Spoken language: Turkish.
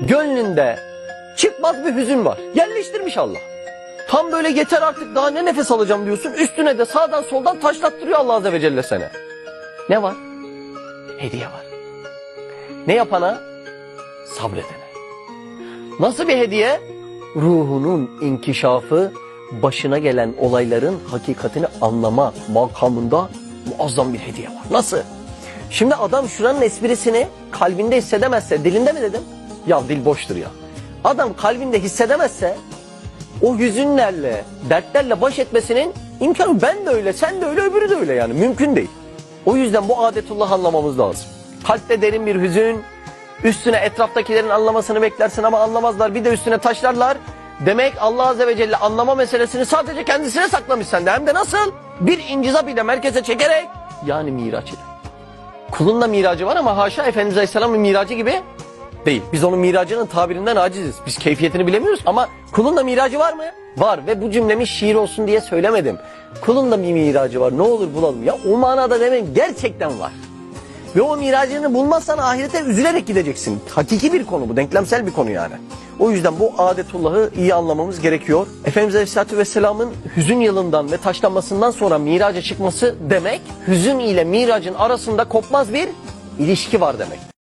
Gönlünde çıkmaz bir hüzün var. Yerleştirmiş Allah. Tam böyle yeter artık daha ne nefes alacağım diyorsun. Üstüne de sağdan soldan taşlattırıyor Allah Azze ve Celle seni. Ne var? Hediye var. Ne yapana? Sabredene. Nasıl bir hediye? Ruhunun inkişafı, başına gelen olayların hakikatini anlama makamında muazzam bir hediye var. Nasıl? Şimdi adam şuranın esprisini kalbinde hissedemezse, dilinde mi dedim? Ya dil boştur ya. Adam kalbinde hissedemezse o hüzünlerle, dertlerle baş etmesinin imkanı ben de öyle, sen de öyle, öbürü de öyle yani. Mümkün değil. O yüzden bu adetullah anlamamız lazım. Kalpte derin bir hüzün, üstüne etraftakilerin anlamasını beklersin ama anlamazlar. Bir de üstüne taşlarlar. Demek Allah Azze ve Celle anlama meselesini sadece kendisine saklamış sende. Hem de nasıl? Bir incizap ile merkeze çekerek yani miraç ile. Kulun miracı var ama haşa Efendimiz Aleyhisselam'ın miracı gibi değil. Biz onun miracının tabirinden aciziz. Biz keyfiyetini bilemiyoruz ama kulun da miracı var mı? Var ve bu cümlemi şiir olsun diye söylemedim. Kulun da bir miracı var. Ne olur bulalım. Ya o manada demeyin gerçekten var. Ve o miracını bulmazsan ahirete üzülerek gideceksin. Hakiki bir konu bu, denklemsel bir konu yani. O yüzden bu adetullahı iyi anlamamız gerekiyor. Efendimiz Aleyhisselatü Vesselam'ın hüzün yılından ve taşlanmasından sonra miraca çıkması demek, hüzün ile miracın arasında kopmaz bir ilişki var demek.